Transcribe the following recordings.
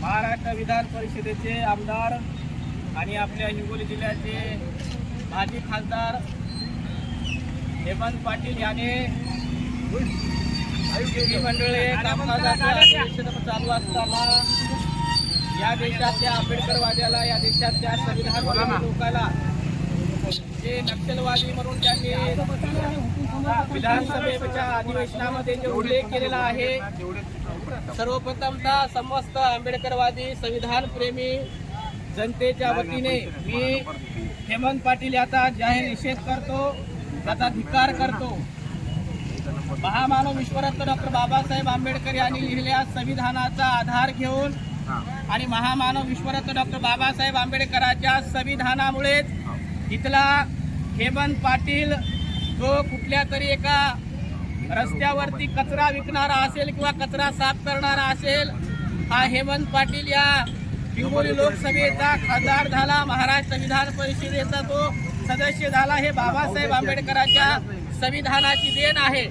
महाराष्ट्र विधान परिषदेचे आमदार आणि आपल्या हिंगोली जिल्ह्याचे माजी खासदार हेमंत पाटील याने मंडळे चालू असताना या देशातल्या आंबेडकरवाद्याला या देशातल्या संविधान लोकाला जे नक्षलवादी म्हणून त्यांनी विधानसभेच्या अधिवेशनामध्ये जे उल्लेख केलेला आहे सर्वप्रथमतः समस्त आंबेडकरवादी संविधान प्रेमी जनतेच्या वतीने मी हेमंत पाटील याचा जाहीर निषेध करतो त्याचा धिकार करतो. महामानव विश्वरत्न डॉक्टर बाबासाहेब आंबेडकर यांनी लिहिलेल्या संविधानाचा आधार घेऊन आणि महामानव विश्वरत्न डॉक्टर बाबासाहेब आंबेडकरांच्या संविधानामुळेच इथला हेमंत पाटील जो कुठल्या तरी एका रस्त्यावरती कचरा विकणारा असेल किंवा कचरा साफ करणारा असेल हा हेमंत पाटील या हिंगोली लोकसभेचा खासदार झाला. महाराष्ट्र विधान परिषदेचा तो सदस्य झाला. हे बाबासाहेब आंबेडकरांच्या संविधानाची देण आहे.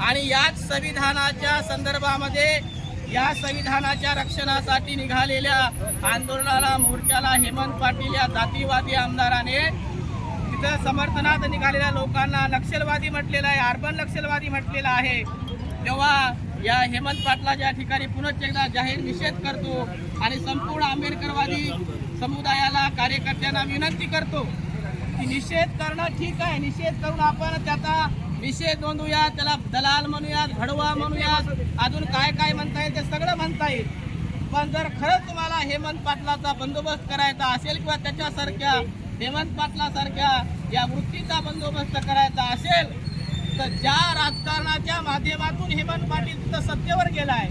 आणि याच संविधानाच्या संदर्भामध्ये या संविधानाच्या रक्षणासाठी निघालेल्या आंदोलनाला मोर्चाला हेमंत पाटील या जातीवादी आमदाराने तिथं समर्थनात निघालेल्या लोकांना नक्षलवादी म्हटलेलं आहे अर्बन नक्षलवादी म्हटलेलं आहे. तेव्हा या हेमंत पाटलाच्या ठिकाणी पुनश्च एकदा जाहीर निषेध करतो आणि संपूर्ण आंबेडकरवादी समुदायाला कार्यकर्त्यांना विनंती करतो की निषेध करणं ठीक आहे निषेध करून आपण त्याचा निषेध नोंदवूया त्याला दलाल म्हणूयात घडवा म्हणूयात. अजून काय काय म्हणता येईल सगळं म्हणता येईल. पण जर खरंच तुम्हाला हेमंत पाटलाचा बंदोबस्त करायचा असेल किंवा त्याच्यासारख्या हेमंत पाटलासारख्या या वृत्तीचा बंदोबस्त करायचा असेल तर ज्या राजकारणाच्या माध्यमातून हेमंत पाटील तिथं सत्तेवर आहे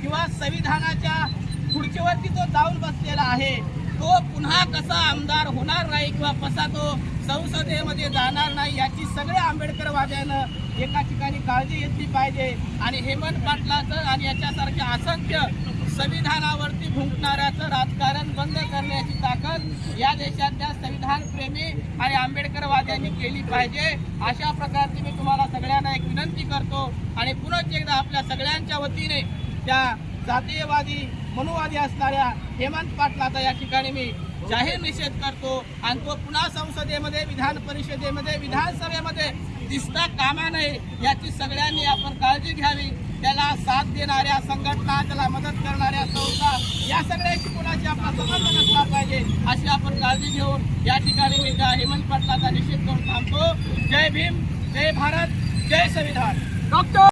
किंवा संविधानाच्या खुर्चीवरती तो जाऊन बसलेला आहे तो पुन्हा कसा आमदार होणार नाही किंवा कसा तो संसदेमध्ये जाणार नाही याची सगळ्या आंबेडकरवाद्यानं एका ठिकाणी काळजी घेतली पाहिजे. आणि हेमंत पाटलाचं आणि याच्यासारख्या असंख्य संविधानावरती भुंकणाऱ्याचं राजकारण बंद करण्याची ताकद या देशातल्या संविधान प्रेमी आणि आंबेडकरवाद्यांनी केली पाहिजे. अशा प्रकारची मी तुम्हाला सगळ्यांना एक विनंती करतो. आणि पुन्हा एकदा आपल्या सगळ्यांच्या वतीने त्या जातीयवादी मनुवादी असणाऱ्या हेमंत पाटलाचा या ठिकाणी मी जाहीर निषेध करतो. आणि तो पुन्हा संसदेमध्ये विधान परिषदेमध्ये विधानसभेमध्ये दिसता कामा नये याची सगळ्यांनी आपण काळजी घ्यावी. त्याला साथ देणाऱ्या संघटना त्याला मदत करणाऱ्या संस्था या सगळ्याची कुणाची आपला संबंध नसला पाहिजे अशी आपण काळजी घेऊन या ठिकाणी मी त्या हेमंत पाटलाचा निषेध करून थांबतो. जय भीम जय भारत जय संविधान. डॉक्टर